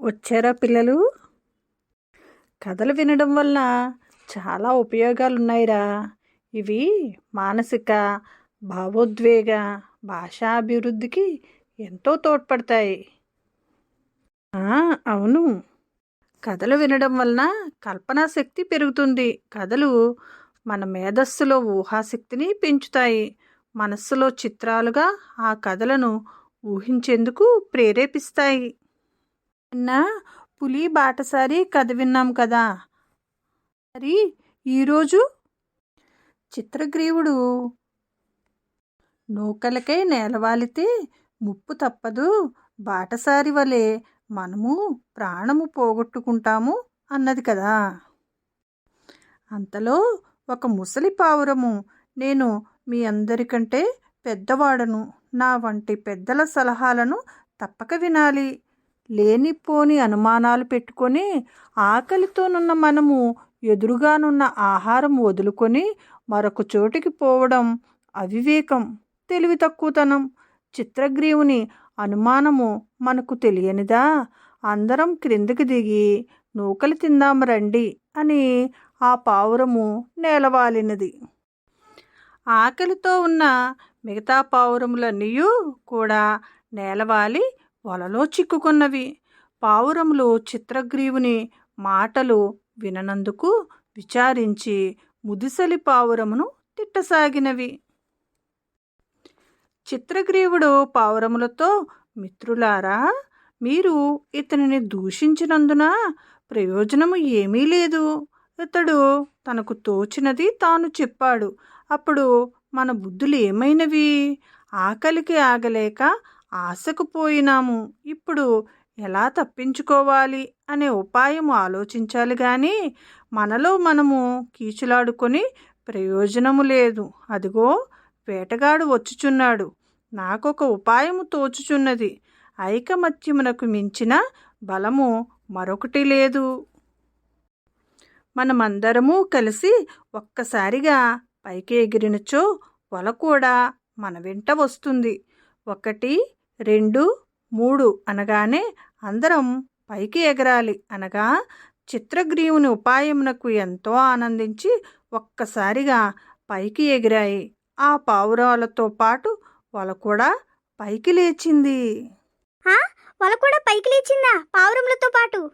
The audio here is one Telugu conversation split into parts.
వచ్చారా పిల్లలు? కథలు వినడం వల్ల చాలా ఉపయోగాలు ఉన్నాయిరా ఇవి మానసిక భావోద్వేగ భాషాభివృద్ధికి ఎంతో తోడ్పడతాయి. అవును. కథలు వినడం వలన కల్పనా శక్తి పెరుగుతుంది. కథలు మన మేధస్సులో ఊహాశక్తిని పెంచుతాయి. మనస్సులో చిత్రాలుగా ఆ కథలను ఊహించేందుకు ప్రేరేపిస్తాయి. నిన్న పులి బాటసారి కథ విన్నాం కదా. మరి ఈరోజు చిత్రగ్రీవుడు నూకలకై నేలవాలితే ముప్పు తప్పదు. బాటసారి వలె మనము ప్రాణము పోగొట్టుకుంటాము అన్నది కదా. అంతలో ఒక ముసలి పావురము నేను మీ అందరికంటే పెద్దవాడను నా వంటి పెద్దల సలహాలను తప్పక వినాలి. లేనిపోని అనుమానాలు పెట్టుకొని ఆకలితోనున్న మనము ఎదురుగానున్న ఆహారం వదులుకొని మరొక చోటికి పోవడం అవివేకం తెలివి తక్కువతనం. చిత్రగ్రీవుని అనుమానము మనకు తెలియనిదా? అందరం క్రిందికి దిగి నూకలు తిందాం రండి అని ఆ పావురము నేలవాలినది. ఆకలితో ఉన్న మిగతా పావురములన్నీ కూడా నేలవాలి వలలో చిక్కుకున్నవి. పావురములు చిత్రగ్రీవుని మాటలు విననందుకు విచారించి ముదిసలి పావురమును తిట్టసాగినవి. చిత్రగ్రీవుడు పావురములతో మిత్రులారా మీరు ఇతనిని దూషించినందున ప్రయోజనము ఏమీ లేదు. ఇతడు తనకు తోచినది తాను చెప్పాడు. అప్పుడు మన బుద్ధులు ఏమైనవి? ఆకలికి ఆగలేక ఆశకు పోయినాము ఇప్పుడు ఎలా తప్పించుకోవాలి అనే ఉపాయం ఆలోచించాలి కానీ మనలో మనము కీచులాడుకొని ప్రయోజనము లేదు. అదిగో వేటగాడు వచ్చుచున్నాడు. నాకొక ఉపాయము తోచుచున్నది. ఐకమత్యమునకు మించిన బలము మరొకటి లేదు. మనమందరము కలిసి ఒక్కసారిగా పైకి ఎగిరినచో వల కూడా మన వెంట వస్తుంది. ఒకటి రెండు మూడు అనగానే అందరం పైకి ఎగరాలి అనగా చిత్రగ్రీవుని ఉపాయమునకు ఎంతో ఆనందించి ఒక్కసారిగా పైకి ఎగిరాయి. ఆ పావురాలతో పాటు వల కూడా పైకి లేచింది. వల కూడా పైకి లేచిందా? పావురములతో పాటు?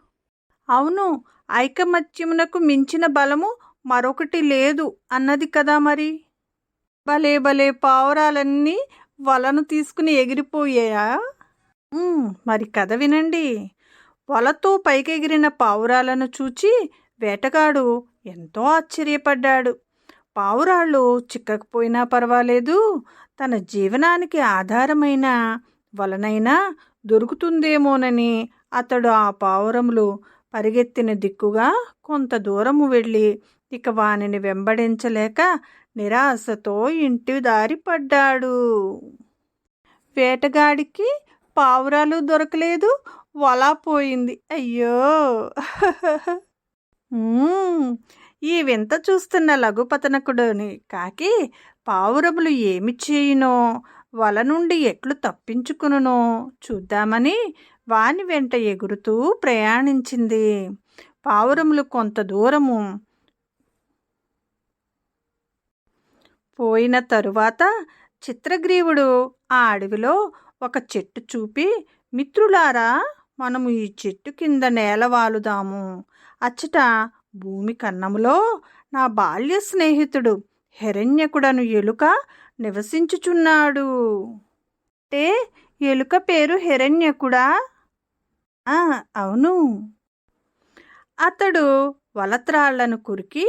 అవును ఐకమత్యమునకు మించిన బలము మరొకటి లేదు అన్నది కదా మరి. భలే భలే పావురాలన్నీ వలను తీసుకుని ఎగిరిపోయాయా? మరి కథ వినండి. వలతో పైకెగిరిన పావురాలను చూచి వేటగాడు ఎంతో ఆశ్చర్యపడ్డాడు. పావురాళ్ళు చిక్కకపోయినా పర్వాలేదు తన జీవనానికి ఆధారమైన వలనైనా దొరుకుతుందేమోనని అతడు ఆ పావురములు పరిగెత్తిన దిక్కుగా కొంత దూరము వెళ్ళి ఇక వానిని వెంబడించలేక నిరాశతో ఇంటి దారి పడ్డాడు. వేటగాడికి పావురాలు దొరకలేదు. వల పోయింది. అయ్యో! ఈ వింత చూస్తున్న లఘుపతనకుడుని కాకి పావురములు ఏమి చేయునో వల నుండి ఎట్లు తప్పించుకునునో చూద్దామని వాని వెంట ఎగురుతూ ప్రయాణించింది. పావురములు కొంత దూరము పోయిన తరువాత చిత్రగ్రీవుడు ఆ అడవిలో ఒక చెట్టు చూపి మిత్రులారా మనము ఈ చెట్టు కింద నేలవాలుదాము అచ్చట భూమి కన్నములో నా బాల్య స్నేహితుడు హిరణ్యకుడను ఎలుక నివసించుచున్నాడు. అంటే ఎలుక పేరు హిరణ్యకుడా? అవును. అతడు వలత్రాళ్ళను కురికి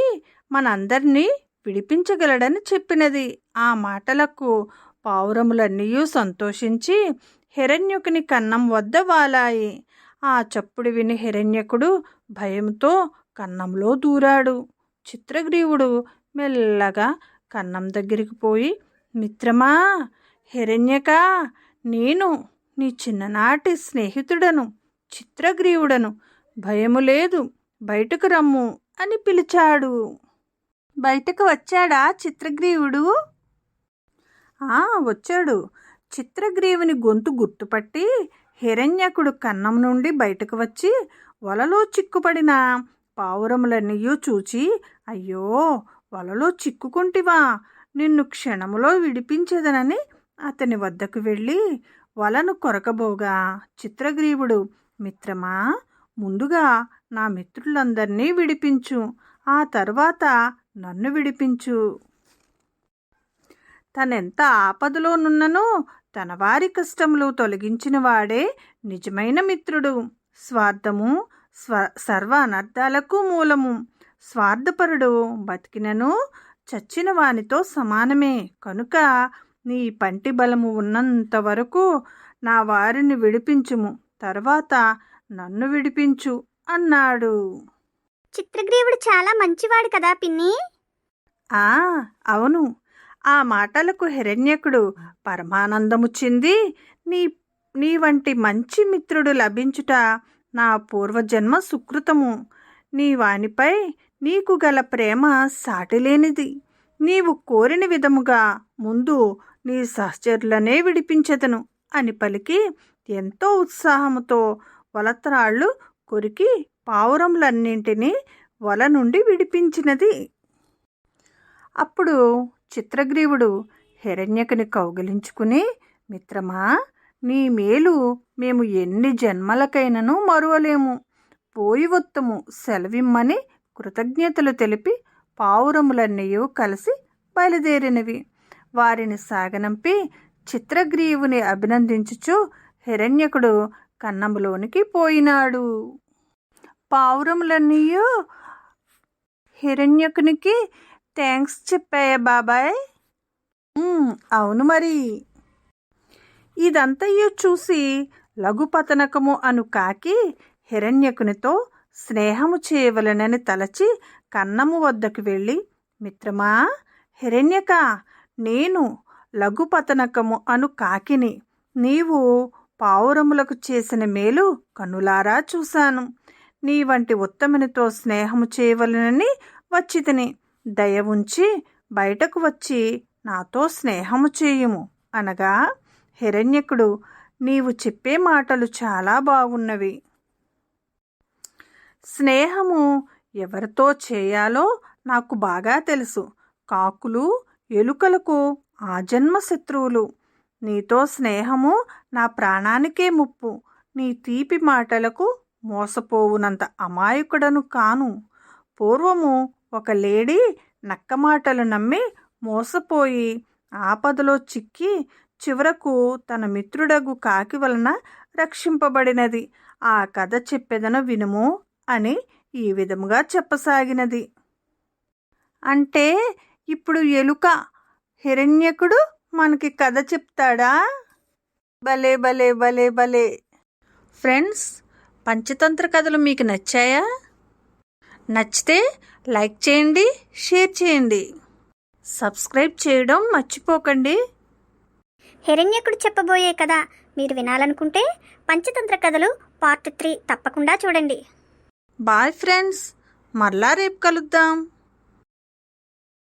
మనందరినీ పిడిపించగలడని చెప్పినది. ఆ మాటలకు పావురములన్నీ సంతోషించి హిరణ్యకుని కన్నం వద్ద వాలాయి. ఆ చప్పుడు విని హిరణ్యకుడు భయంతో కన్నంలో దూరాడు. చిత్రగ్రీవుడు మెల్లగా కన్నం దగ్గరికి పోయి మిత్రమా హిరణ్యక నేను నీ చిన్ననాటి స్నేహితుడను చిత్రగ్రీవుడను. భయము లేదు బయటకు రమ్ము అని పిలిచాడు. బయటకు వచ్చాడా చిత్రగ్రీవుడు? ఆ వచ్చాడు. చిత్రగ్రీవుని గొంతు గుర్తుపట్టి హిరణ్యకుడు కన్నం నుండి బయటకు వచ్చి వలలో చిక్కుపడిన పావురములన్నీయూ చూచి అయ్యో వలలో చిక్కుకుంటివా? నిన్ను క్షణములో విడిపించేదనని అతని వద్దకు వెళ్ళి వలను కొరకబోగా చిత్రగ్రీవుడు మిత్రమా ముందుగా నా మిత్రులందరినీ విడిపించు. ఆ తర్వాత నన్ను విడిపించు. తనెంత ఆపదలోనున్ననో తన వారి కష్టములు తొలగించిన వాడే నిజమైన మిత్రుడు. స్వార్థము స్వ సర్వ అనర్థాలకు మూలము. స్వార్థపరుడు బతికినను చచ్చిన వానితో సమానమే. కనుక నీ పంటి బలము ఉన్నంత వరకు నా వారిని విడిపించుము. తర్వాత నన్ను విడిపించు అన్నాడు. చిత్రగ్రీవుడు చాలా మంచివాడు కదా పిన్ని? ఆ అవును. ఆ మాటలకు హిరణ్యకుడు పరమానందముచ్చింది నీ నీ వంటి మంచి మిత్రుడు లభించుట నా పూర్వజన్మ సుకృతము. నీ వానిపై నీకు గల ప్రేమ సాటిలేనిది. నీవు కోరిన విధముగా ముందు నీ సహచరులనే విడిపించదను అని పలికి ఎంతో ఉత్సాహముతో వలత్రాళ్ళు కొరికి పావురములన్నింటినీ వల నుండి విడిపించినది. అప్పుడు చిత్రగ్రీవుడు హిరణ్యకుని కౌగిలించుకుని మిత్రమా నీ మేలు మేము ఎన్ని జన్మలకైనను మరువలేము. పోయి వత్తము సెలవిమ్మని కృతజ్ఞతలు తెలిపి పావురములన్నయూ కలిసి బయలుదేరినవి. వారిని సాగనంపి చిత్రగ్రీవుని అభినందించుచు హిరణ్యకుడు కన్నములోనికి పోయినాడు. పావురములన్నయూ హిరణ్యకునికి థ్యాంక్స్ చెప్పాయా బాబాయ్. అవును మరి. ఇదంతయు చూసి లఘుపతనకము అను కాకి హిరణ్యకునితో స్నేహము చేయవలనని తలచి కన్నము వద్దకు వెళ్ళి మిత్రమా హిరణ్యక నేను లఘుపతనకము అను కాకిని నీవు పావురములకు చేసిన మేలు కనులారా చూశాను. నీ వంటి ఉత్తమునితో స్నేహము చేయవలనని వచ్చితిని దయ ఉంచి బయటకు వచ్చి నాతో స్నేహము చేయుము. అనగా హిరణ్యకుడు నీవు చెప్పే మాటలు చాలా బాగున్నవి. స్నేహము ఎవరితో చేయాలో నాకు బాగా తెలుసు. కాకులు ఎలుకలకు ఆజన్మ శత్రువులు. నీతో స్నేహము నా ప్రాణానికే ముప్పు. నీ తీపి మాటలకు మోసపోవునంత అమాయకుడను కాను. పూర్వము ఒక లేడీ నక్క మాటలు నమ్మి మోసపోయి ఆపదలో చిక్కి చివరకు తన మిత్రుడగు కాకి వలన రక్షింపబడినది. ఆ కథ చెప్పెదను వినుము అని ఈ విధముగా చెప్పసాగినది. అంటే ఇప్పుడు ఎలుక హిరణ్యకుడు మనకి కథ చెప్తాడా? భలే భలే భలే భలే. ఫ్రెండ్స్ పంచతంత్ర కథలు మీకు నచ్చాయా? నచ్చితే లైక్ చేయండి షేర్ చేయండి. సబ్స్క్రైబ్ చేయడం మర్చిపోకండి. హిరణ్యకుడు చెప్పబోయే కదా మీరు వినాలనుకుంటే పంచతంత్ర కథలు పార్ట్ త్రీ తప్పకుండా చూడండి. బాయ్ ఫ్రెండ్స్ మరలా రేపు కలుద్దాం.